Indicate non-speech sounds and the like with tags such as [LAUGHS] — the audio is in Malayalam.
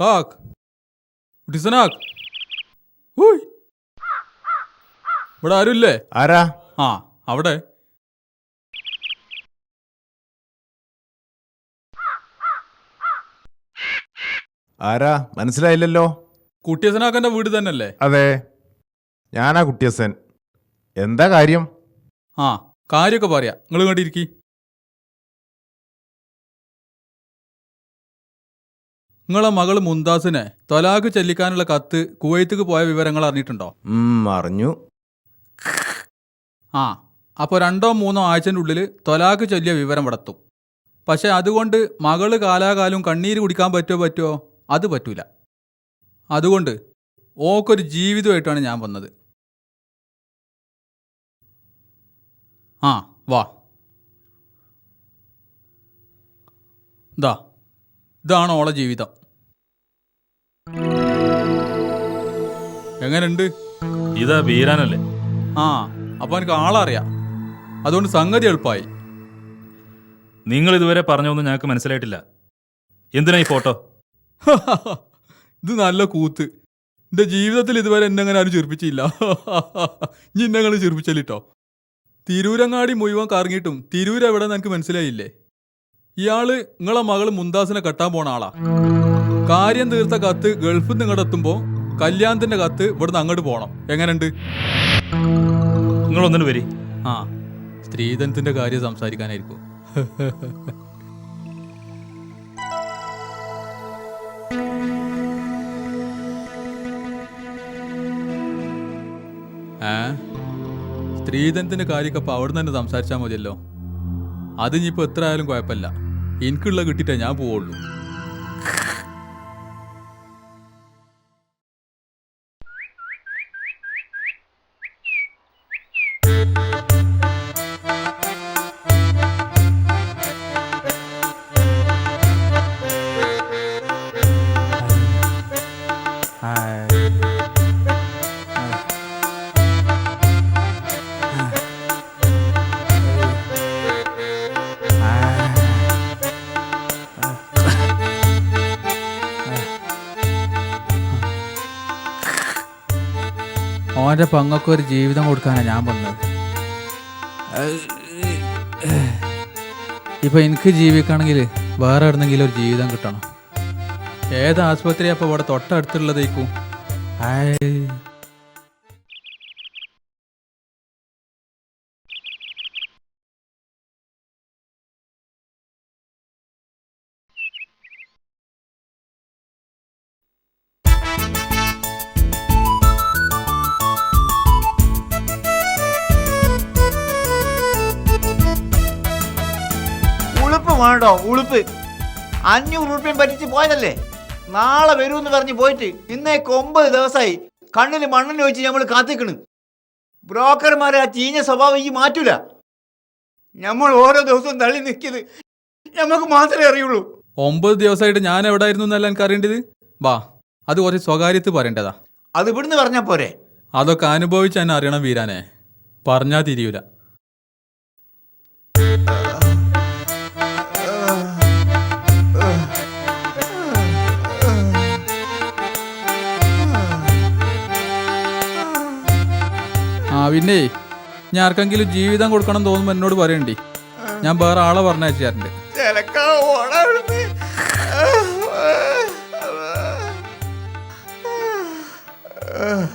കാക്ക് ഡിസനാക്ക് ഹൂയ്. ഇവിടെ ആരുമില്ലേ? ആരാ? ആ അവിടെ. ആരാ? മനസ്സിലായില്ലല്ലോ. കുട്ടിയസനാക്കന്റെ വീട് തന്നെയല്ലേ? അതെ. ഞാനാ കുട്ടിയസൻ എന്താ കാര്യം? ആ കാര്യമൊക്കെ പറയാ. നിങ്ങൾ കണ്ടിരിക്കി നിങ്ങളെ മകൾ മുന്താസിനെ തൊലാഖ് ചെല്ലിക്കാനുള്ള കത്ത് കുവൈത്തുക്ക് പോയ വിവരങ്ങൾ അറിഞ്ഞിട്ടുണ്ടോ? അറിഞ്ഞു. ആ അപ്പോൾ രണ്ടോ മൂന്നോ ആഴ്ചന്റെ ഉള്ളിൽ തൊലാഖ് ചൊല്ലിയ വിവരം വടത്തും പക്ഷെ അതുകൊണ്ട് മകൾ കാലാകാലം കണ്ണീര് കുടിക്കാൻ പറ്റുമോ പറ്റുമോ അത് പറ്റൂല. അതുകൊണ്ട് ഓക്കൊരു ജീവിതമായിട്ടാണ് ഞാൻ വന്നത്. ആ വാ. ഇതാ ഇതാണ് ഓളെ ജീവിതം. എങ്ങനെയുണ്ട് ഇതാ വീരാനല്ലേ? ആ അപ്പൊ എനിക്ക് ആളറിയാം. അതുകൊണ്ട് സംഗതി എളുപ്പമായി നിങ്ങൾ ഇതുവരെ പറഞ്ഞൊന്നും ഞങ്ങൾക്ക് മനസ്സിലായിട്ടില്ല. എന്തിനാ ഈ ഫോട്ടോ? [LAUGHS] ഇത് നല്ല കൂത്ത്. എന്റെ ജീവിതത്തിൽ ഇതുവരെ എന്നെങ്ങനെ ആരും ചിരിപ്പിച്ചില്ല [LAUGHS] ഇനി എന്നെ നിങ്ങൾ ചിരിപ്പിച്ചല്ലിട്ടോ തിരൂരങ്ങാടി മുഴുവൻ കറങ്ങിയിട്ടും തിരൂർ എവിടെ നിനക്ക് മനസ്സിലായില്ലേ? ഇയാൾ നിങ്ങളെ മകൾ മുന്താസിനെ കെട്ടാൻ പോണ ആളാ. കാര്യം തീർത്ത കത്ത് ഗൾഫിൽ നിന്ന് ഇങ്ങോട്ട് എത്തുമ്പോ കല്യാണത്തിന്റെ കത്ത് ഇവിടുന്ന് അങ്ങോട്ട് പോണം. എങ്ങനെയുണ്ട്? നിങ്ങളൊന്നിനു വരി. ആ സ്ത്രീധനത്തിന്റെ കാര്യം സംസാരിക്കാനായിരിക്കും. [LAUGHS] ഏ? സ്ത്രീധനത്തിന്റെ കാര്യമൊക്കെ അപ്പൊ അവിടെ തന്നെ സംസാരിച്ചാൽ മതിയല്ലോ. അത് ഇനിയിപ്പോ എത്ര ആയാലും കുഴപ്പമില്ല. എനിക്കുള്ള കിട്ടിയിട്ടേ ഞാൻ പോവുള്ളൂ. ഓന്റെ പങ്ങൊക്കെ ഒരു ജീവിതം കൊടുക്കാനാണ് ഞാൻ വന്നത്. ഇപ്പൊ എനിക്ക് ജീവിക്കണമെങ്കിൽ വേറെ എവിടെന്നെങ്കിലും ഒരു ജീവിതം കിട്ടണം. ഏത് ആസ്പത്രി അപ്പൊ ഇവിടെ തൊട്ടടുത്തുള്ളതേക്കും? വേണ്ടോ ഉളുപ്പ്. അഞ്ഞൂറ് റുപ്യം പറ്റിച്ച് പോയതല്ലേ? നാളെ വരുമെന്ന് പറഞ്ഞ് പോയിട്ട് ഇന്നേക്ക് ഒമ്പത് ദിവസമായി കണ്ണിൽ മണ്ണിന് വെച്ച് നമ്മൾ കാത്തിക്കണ്. ബ്രോക്കർമാരെ ആ ചീഞ്ഞ സ്വഭാവം ഈ മാറ്റൂല. നമ്മൾ ഓരോ ദിവസവും തള്ളി നിൽക്കിയത് നമുക്ക് മാത്രമേ അറിയുള്ളൂ. ഒമ്പത് ദിവസമായിട്ട് ഞാൻ എവിടെ ആയിരുന്നു എന്നല്ല എനിക്ക് അറിയേണ്ടത്? വാ അത് കുറച്ച് സ്വകാര്യത്ത് പറയേണ്ടതാ. അത് ഇവിടുന്ന് പറഞ്ഞാൽ പോരെ? അതൊക്കെ അനുഭവിച്ച് അറിയണം വീരാനെ. പറഞ്ഞാ തിരിയൂല. പിന്നെ ഞാൻ ആർക്കെങ്കിലും ജീവിതം കൊടുക്കണം തോന്നുമ്പോ എന്നോട് പറയണ്ടി. ഞാൻ വേറെ ആളെ പറഞ്ഞയച്ചാറുണ്ട് Ugh.